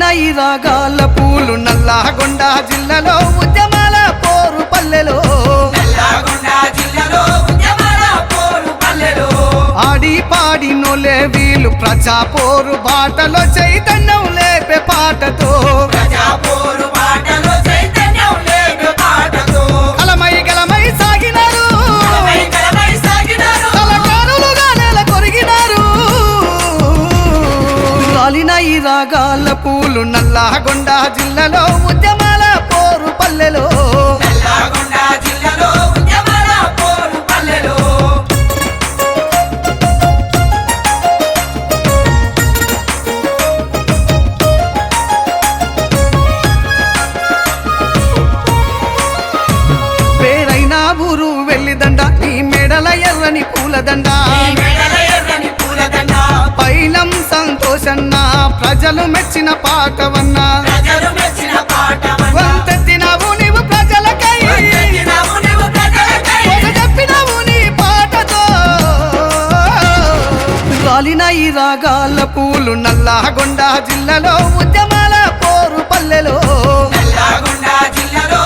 రాలిన ఈ రాగాల పూలు నల్లగొండ జిల్లాలో ఉద్యమాల పోరు పల్లెలో. నల్లగొండ జిల్లాలో ఉద్యమాల పోరు పల్లెలో. ఆడి పాడి నొలే వీలు ప్రజా పోరు బాటలో చైతన్యం రాగాల పూలు నల్లగొండ జిల్లాలో ఉద్యమాల పోరు పల్లెలో. పేరైన ఊరు వెళ్ళిదండ మెడల ఎర్రని పూలదండ. పైలం సంతోషన్న ప్రజలు మెచ్చిన పాటవన్నా. ప్రజలు మెచ్చిన పాటవన్న వంతెత్తినవు నీవు ప్రజలకై. వందెత్తినవు నీవు నీ పాటతో. రాలిన ఈ రాగాల పూలు నల్లగొండ జిల్లాలో ఉద్యమాల పోరు పల్లెలో. నల్లగొండ జిల్లాలో.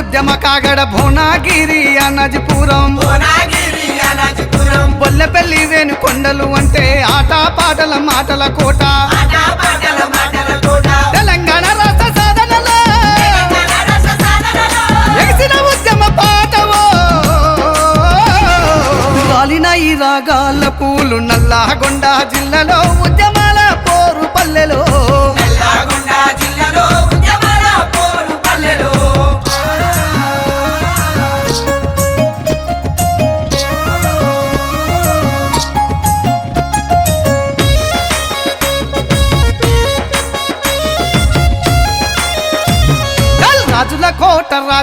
ఉద్యమ కాగడ భువనగిరి అనజిపురం. బొల్లెపల్లి వేణు కొండలు అంటే ఆట పాటల మాటల కోట. తెలంగాణ రాష్ట్ర సాధనలో. ఎగిసిన ఉద్యమ పాటవో. ఈ రాగాల పూలు నల్లగొండ జిల్లాలో ఉద్యమాల పోరు పల్లెలో.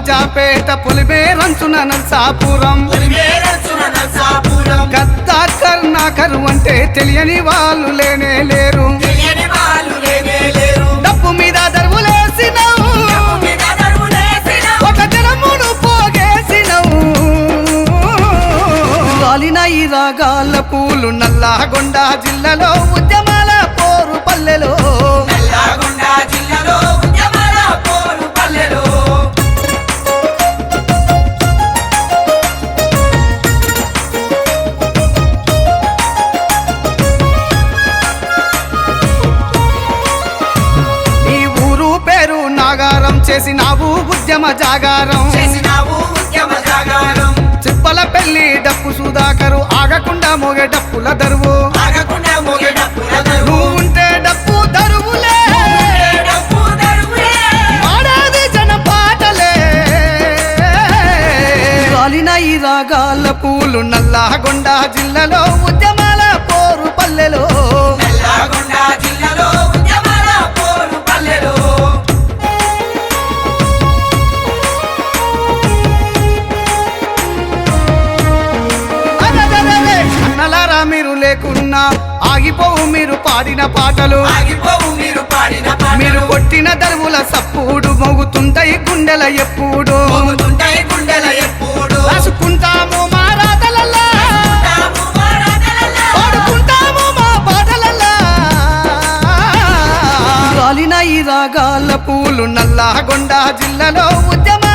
రాజాపేట పులిమేరంచున నరసాపురం పులిమేరచున నరసాపురం గద్దా కర్ణాకరు అంటే తెలియని వాళ్ళు లేనే లేరు. డప్పు మీద దరువులేసినవు ఒక జనమును పోగేసినవు. రాలిన ఈ రాగాల పూలు నల్లగొండ జిల్లాలో ఉద్యమాల పోరు పల్లెలో. నల్లగొండ జిల్లాలో చేసినావు ఉద్యమ జాగారం. చేసినావు ఉద్యమ జాగారం. చిప్పల పెళ్ళి డప్పు సుధాకరు ఆగకుండా మోగే డప్పుల దరువు. ఆగకుండా మోగే డప్పుల దరువు. నువ్వు ఉంటే డప్పు దరువులే. జన పాటలే. రాలిన ఈ రాగాల పూలు నల్లగొండ జిల్లాలో ఉద్యమాల పోరు పల్లెలో. లేకున్నా ఆగిపోవు మీరు పాడిన పాటలు. ఆగిపోవు మీరు పాడిన మీరు కొట్టిన దరువుల సప్పుడు మోగుతుంటాయి గుండెల ఎప్పుడు. మోగుతుంటాయి గుండెల ఎప్పుడు. రాసుకుంటాము మా రాతలల్లా. పాడుకుంటాము మా పాటలల్లా రాలిన ఈ రాగాల పూలు నల్లగొండ జిల్లాలో నల్లగొండ